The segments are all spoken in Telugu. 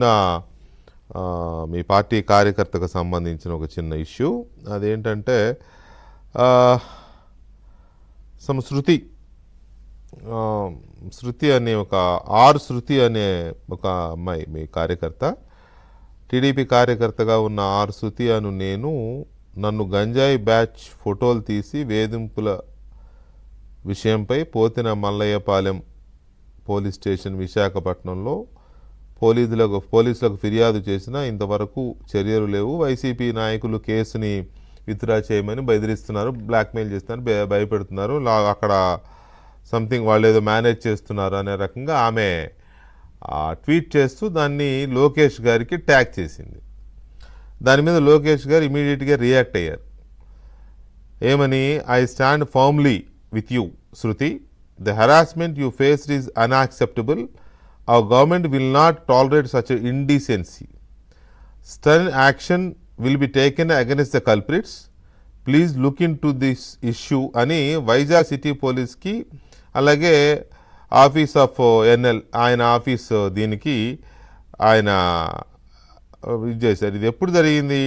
నా, మీ పార్టీ కార్యకర్తకు సంబంధించిన ఒక చిన్న ఇష్యూ. అదేంటంటే ఆ, శృతి శృతి అనే ఒక ఆర్ శృతి అనే ఒక అమ్మాయి మీ కార్యకర్త. టీడీపీ కార్యకర్తగా ఉన్న ఆర్ శృతి అను నేను నన్ను గంజాయి బ్యాచ్ ఫోటోలు తీసి వేధింపుల విషయంపై పోతిన మల్లయ్యపాలెం పోలీస్ స్టేషన్ విశాఖపట్నంలో పోలీసులకు పోలీసులకు ఫిర్యాదు చేసినా ఇంతవరకు చర్యలు లేవు. వైసీపీ నాయకులు కేసుని విత్డ్రా చేయమని బెదిరిస్తున్నారు బ్లాక్మెయిల్ చేస్తున్నారు భయ- భయపెడుతున్నారు. అక్కడ సంథింగ్ వాళ్ళు ఏదో మేనేజ్ చేస్తున్నారు అనే రకంగా ఆమె ట్వీట్ చేస్తూ దాన్ని లోకేష్ గారికి ట్యాగ్ చేసింది. దాని మీద లోకేష్ గారు ఇమీడియట్గా రియాక్ట్ అయ్యారు. ఏమని I stand firmly with you Shruti. The harassment you faced is unacceptable. Our government will not tolerate such indecency. Stern action will be taken against the culprits please look into this issue అని వైజాగ్ సిటీ పోలీస్కి అలాగే ఆఫీస్ ఆఫ్ ఎన్ఎల్ ఆయన ఆఫీస్ uh, దీనికి ఆయన uh, ఇది చేశారు. ఇది ఎప్పుడు జరిగింది?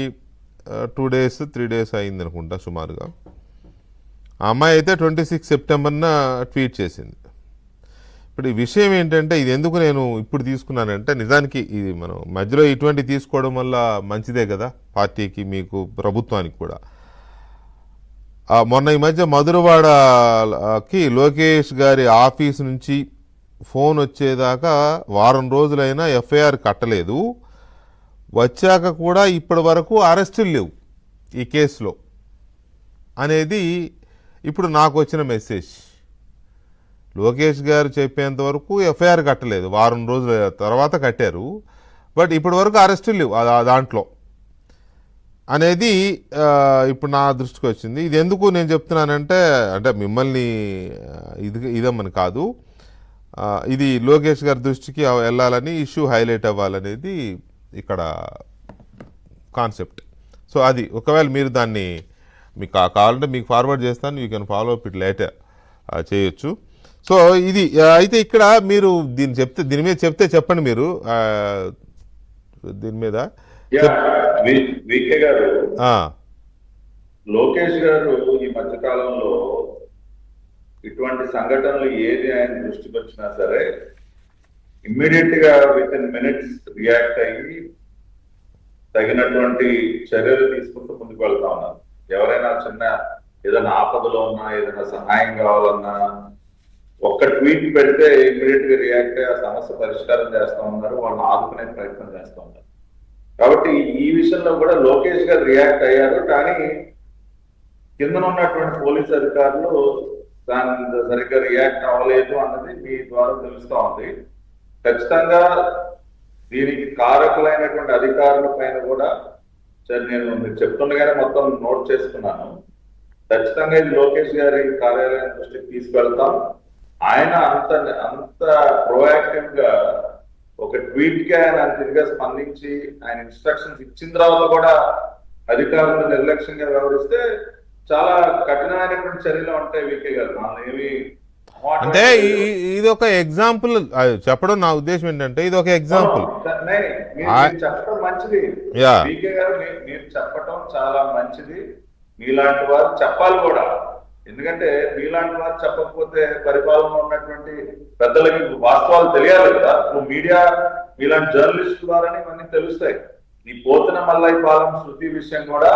Uh, two days three days అయింది అనుకుంటా సుమారుగా. అమ్మాయి అయితే ట్వంటీ సిక్స్ సెప్టెంబర్న ట్వీట్ చేసింది. ఇప్పుడు ఈ విషయం ఏంటంటే ఇది ఎందుకు నేను ఇప్పుడు తీసుకున్నానంటే నిజానికి ఇది మనం మధ్యలో ఇటువంటి తీసుకోవడం వల్ల మంచిదే కదా పార్టీకి మీకు ప్రభుత్వానికి కూడా. మొన్న ఈ మధ్య మధురవాడకి లోకేష్ గారి ఆఫీస్ నుంచి ఫోన్ వచ్చేదాకా వారం రోజులైనా ఎఫ్ఐఆర్ కట్టలేదు. వచ్చాక కూడా ఇప్పటి వరకు అరెస్టులు లేవు ఈ కేసులో. అనేది ఇప్పుడు నాకు వచ్చిన మెసేజ్. లోకేష్ గారు చెప్పేంత వరకు ఎఫ్ఐఆర్ కట్టలేదు. వారం రోజుల తర్వాత కట్టారు. బట్ ఇప్పటి వరకు అరెస్టులు లేవు దాంట్లో. అనేది ఇప్పుడు నా దృష్టికి వచ్చింది. ఇది ఎందుకు నేను చెప్తున్నానంటే అంటే మిమ్మల్ని ఇది ఇదమ్మని కాదు. ఇది లోకేష్ గారి దృష్టికి వెళ్ళాలని ఇష్యూ హైలైట్ అవ్వాలనేది ఇక్కడ కాన్సెప్ట్. సో అది ఒకవేళ మీరు దాన్ని మీకు కావాలంటే మీకు ఫార్వర్డ్ చేస్తాను. You can follow up it later. చేయొచ్చు. సో ఇది అయితే ఇక్కడ మీరు దీన్ని చెప్తే దీని మీద చెప్తే చెప్పండి మీరు. దీని మీద వికే గారు. లోకేష్ గారు ఈ మధ్య కాలంలో ఇటువంటి సంఘటనలు ఏది ఆయన దృష్టికి వచ్చినా సరే ఇమ్మీడియట్గా విత్ ఇన్ మినిట్స్ రియాక్ట్ అయ్యి తగినటువంటి చర్యలు తీసుకుంటూ ముందుకు వెళ్తా ఉన్నారు. ఎవరైనా చిన్న ఏదైనా ఆపదలో ఉన్నా ఏదైనా సహాయం కావాలన్నా ఒక్క ట్వీట్ పెడితే ఇమీడియట్గా రియాక్ట్ అయ్యి ఆ సమస్య పరిష్కారం చేస్తా ఉన్నారు వాళ్ళని ఆదుకునే ప్రయత్నం చేస్తూ ఉన్నారు. కాబట్టి ఈ విషయంలో కూడా లోకేష్ గారు రియాక్ట్ అయ్యారు కానీ కింద ఉన్నటువంటి పోలీస్ అధికారులు దాని సరిగ్గా రియాక్ట్ అవ్వలేదు అన్నది మీ ద్వారా తెలుస్తా ఉంది. ఖచ్చితంగా దీనికి కారకులైనటువంటి అధికారుల పైన కూడా సరే నేను మీరు చెప్తుండగానే మొత్తం నోట్ చేసుకున్నాను. ఖచ్చితంగా ఇది లోకేష్ గారి కార్యాలయం దృష్టికి తీసుకెళ్తాం. ఆయన అంత అంత ప్రోయాక్టివ్గా ఒక ట్వీట్కి ఆయన తిరిగా స్పందించి ఆయన ఇన్స్ట్రక్షన్స్ ఇచ్చిన తర్వాత కూడా అధికారులు నిర్లక్ష్యంగా వ్యవహరిస్తే చాలా కఠినమైనటువంటి చర్యలు ఉంటాయి వీకే గారు. మనం ఏమి అంటే ఇది ఒక ఎగ్జాంపుల్ చెప్పడం నా ఉద్దేశం ఏంటంటే ఇది ఒక ఎగ్జాంపుల్ చెప్పడం మంచిది. వీకే గారు మీరు చెప్పడం చాలా మంచిది. మీలాంటి వారు చెప్పాలి కూడా. ఎందుకంటే మీలాంటి వారు చెప్పకపోతే పరిపాలన ఉన్నటువంటి పెద్దలకి వాస్తవాలు తెలియాలి కదా. ఇప్పుడు మీడియా మీలాంటి జర్నలిస్ట్ ద్వారానే ఇవన్నీ తెలుస్తాయి. ఈ పోతున్న మల్లయ్య పాలెం శృతి విషయం కూడా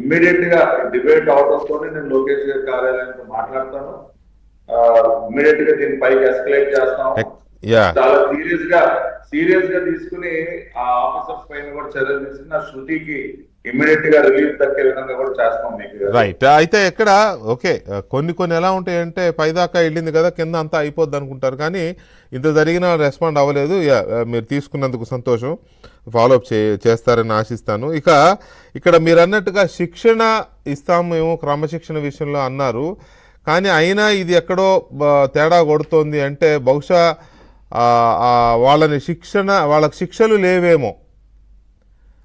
ఇమ్మీడియట్గా డిబేట్ అవడంతో నేను లోకేష్ గారి కార్యాలయంతో మాట్లాడతాను. ఇమ్మీడియట్గా దీన్ని పైకి ఎస్కలేట్ చేస్తాం చాలా సీరియస్గా సీరియస్గా తీసుకుని ఆ ఆఫీసర్స్ పైన కూడా చర్యలు తీసుకుని ఆ శృతికి ఇమ్మీడియట్గా రిలీఫ్ దక్కే విధంగా కూడా చేస్తాం మీకు. రైట్ అయితే ఎక్కడ ఓకే కొన్ని కొన్ని ఎలా ఉంటాయంటే పైదాకా వెళ్ళింది కదా కింద అంతా అయిపోద్ది అనుకుంటారు. కానీ ఇంత జరిగిన రెస్పాండ్ అవ్వలేదు. మీరు తీసుకున్నందుకు సంతోషం. ఫాలోఅప్ చే చేస్తారని ఆశిస్తాను. ఇక ఇక్కడ మీరు అన్నట్టుగా శిక్షణ మేము క్రమశిక్షణ విషయంలో అన్నారు. కానీ అయినా ఇది ఎక్కడో తేడా కొడుతోంది అంటే బహుశా వాళ్ళని శిక్షణ వాళ్ళకి శిక్షలు లేవేమో.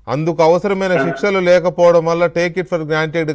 అందుకు అవసరమైన శిక్షలు లేకపోవడం వల్ల టేక్ ఇట్ ఫర్ గ్రాంటెడ్గా